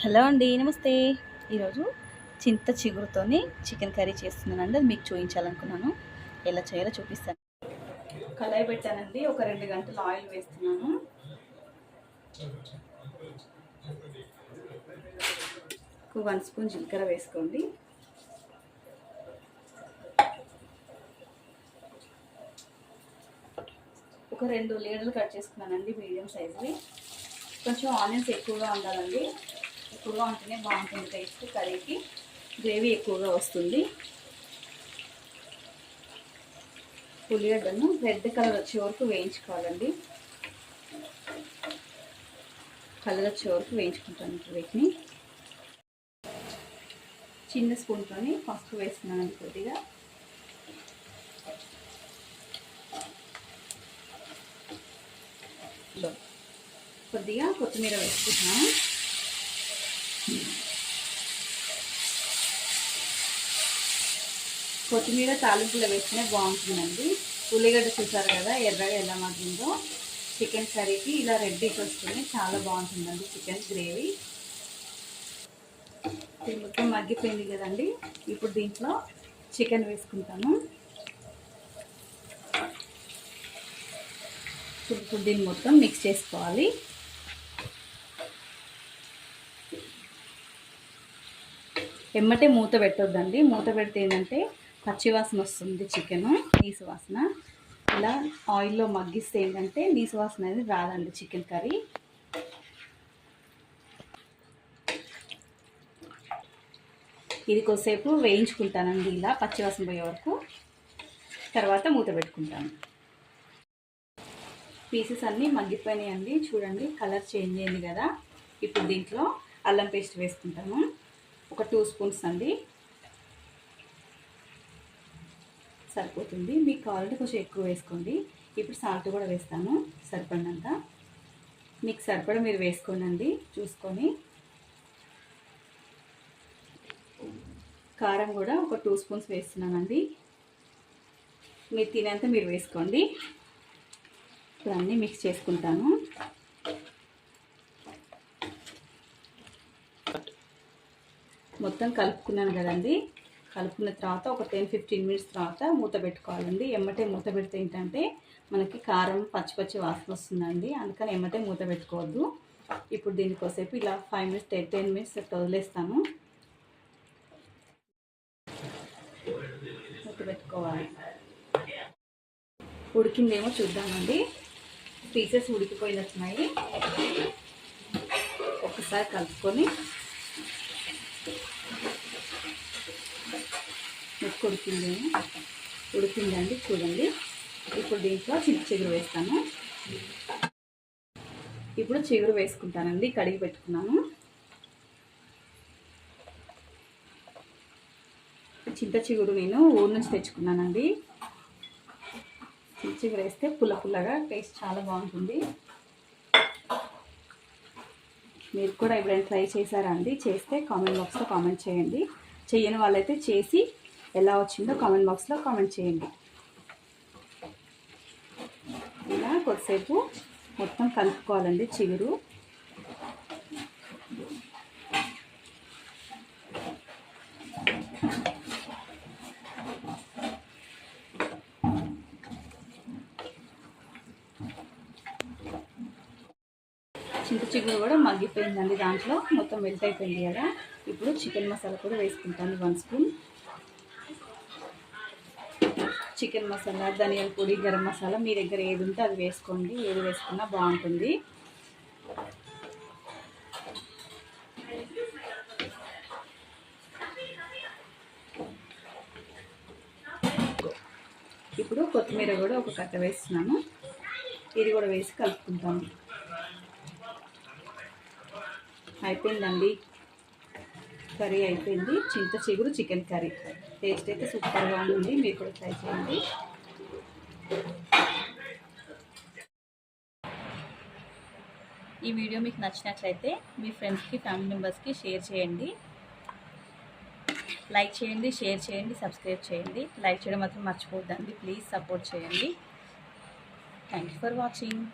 Hello అండి నమస్తే. ఈరోజు చింత చిగురుతోని చికెన్ కర్రీ చేస్తున్నానండి. అది మీకు చూపించాలనుకున్నాను. ఎలా చేయాలో చూపిస్తాను. కళాయి పెట్టానండి. ఒక రెండు గంటలు ఆయిల్ వేస్తున్నాను. ఒక వన్ స్పూన్ జీలకర్ర వేసుకోండి. ఒక రెండు లీడర్లు కట్ చేసుకున్నానండి మీడియం సైజువి. కొంచెం ఆనియన్స్ ఎక్కువగా ఉండాలండి. ఎక్కువగా ఉంటేనే బాగుంటుంది టేస్ట్. కర్రీకి గ్రేవీ ఎక్కువగా వస్తుంది. పులిగడ్డను రెడ్ కలర్ వచ్చే వరకు వేయించుకోవాలండి. కలర్ వచ్చే వరకు వేయించుకుంటాను వీటిని. చిన్న స్పూన్తోని పసుపు వేస్తున్నాను కొద్దిగా. కొద్దిగా కొత్తిమీర వేసుకుంటున్నాను. కొత్తిమీర తాలింపులో వేస్తేనే బాగుంటుందండి. ఉల్లిగడ్డ చూసారు కదా ఎర్రగా ఎలా మారిందో. చికెన్ కర్రీకి ఇలా రెడ్డికి వస్తుంది చాలా బాగుంటుందండి చికెన్ గ్రేవీ. ఇది మొత్తం మగ్గిపోయింది కదండి. ఇప్పుడు దీంట్లో చికెన్ వేసుకుంటాను ఇప్పుడు దీన్ని మొత్తం మిక్స్ చేసుకోవాలి. ఎమ్మటే మూత పెట్టొద్దండి. మూత పెడితే ఏంటంటే పచ్చివాసన వస్తుంది చికెన్ నీసు వాసన. ఇలా ఆయిల్లో మగ్గిస్తే ఏంటంటే నీసు వాసన అనేది రాదండి చికెన్ కర్రీ. ఇది కొద్దిసేపు వేయించుకుంటానండి ఇలా పచ్చివాసన పోయే వరకు. తర్వాత మూత పెట్టుకుంటాను. పీసెస్ అన్నీ మగ్గిపోయినాయండి. చూడండి కలర్ చేంజ్ అయింది కదా. ఇప్పుడు దీంట్లో అల్లం పేస్ట్ వేసుకుంటాము ఒక టూ స్పూన్స్ అండి. సరిపోతుంది. మీకు కావాలంటే కొంచెం ఎక్కువ వేసుకోండి. ఇప్పుడు సాల్ట్ కూడా వేస్తాను. సరిపడినంత. మీకు సరిపడ మీరు వేసుకోండి చూసుకొని. కారం కూడా ఒక టూ స్పూన్స్ వేస్తున్నానండి. మీరు తినేంత మీరు వేసుకోండి. ఇప్పుడు అన్నీ మిక్స్ చేసుకుంటాను. మొత్తం కలుపుకున్నాను కదండి. కలుపుకున్న తర్వాత ఒక టెన్ ఫిఫ్టీన్ మినిట్స్ తర్వాత మూత పెట్టుకోవాలండి. ఎమ్మటే మూత పెడితే ఏంటంటే మనకి కారం పచ్చి పచ్చి వాసన వస్తుందండి. అందుకని ఎమ్మటే మూత పెట్టుకోవద్దు. ఇప్పుడు దీనికోసేపు ఇలా five minutes ten ten minutes వదిలేస్తాను. మూత పెట్టుకోవాలి. ఉడికిందేమో చూద్దామండి. పీసెస్ ఉడికిపోయినట్టున్నాయి. ఒకసారి కలుపుకొని ఉడికిందేమో ఉడికిందండి చూడండి. ఇప్పుడు దీంట్లో చింత చిగురు వేస్తాను. ఇప్పుడు చిగురు వేసుకుంటానండి కడిగి పెట్టుకున్నాను. చింత చిగురు నేను ఊరు నుంచి తెచ్చుకున్నానండి. చింత చిగురు వేస్తే పుల్ల పుల్లగా టేస్ట్ చాలా బాగుంటుంది. మీరు కూడా ఎప్పుడైనా ట్రై చేశారా అండి? చేస్తే కామెంట్ బాక్స్లో కామెంట్ చేయండి. చేయని వాళ్ళైతే చేసి ఎలా వచ్చిందో కామెంట్ బాక్స్లో కామెంట్ చేయండి. ఇలా కొద్దిసేపు మొత్తం కలుపుకోవాలండి చిగురు. చింత చిగురు కూడా మగ్గిపోయిందండి దాంట్లో. మొత్తం మెల్ట్ అయిపోయింది కదా. ఇప్పుడు చికెన్ మసాలా కూడా వేసుకుంటాను వన్ స్పూన్. చికెన్ మసాలా ధనియాల పొడి గరం మసాలా మీ దగ్గర ఏది ఉంటే అది వేసుకోండి. ఏది వేసుకున్నా బాగుంటుంది. ఇప్పుడు కొత్తిమీర కూడా ఒక కట్ట వేస్తున్నాను. ఇది కూడా వేసి కలుపుకుంటాము అయిపోయిందండి. కర్రీ అయిపోయింది. చింత చిగురు చికెన్ కర్రీ. టేస్ట్ అయితే సూపర్గా ఉంది. మీరు కూడా ట్రై చేయండి. ఈ వీడియో మీకు నచ్చినట్లయితే మీ ఫ్రెండ్స్కి ఫ్యామిలీ మెంబర్స్కి షేర్ చేయండి. లైక్ చేయండి షేర్ చేయండి సబ్స్క్రైబ్ చేయండి. లైక్ చేయడం మాత్రం మర్చిపోద్దండి ప్లీజ్ సపోర్ట్ చేయండి. Thank you for watching.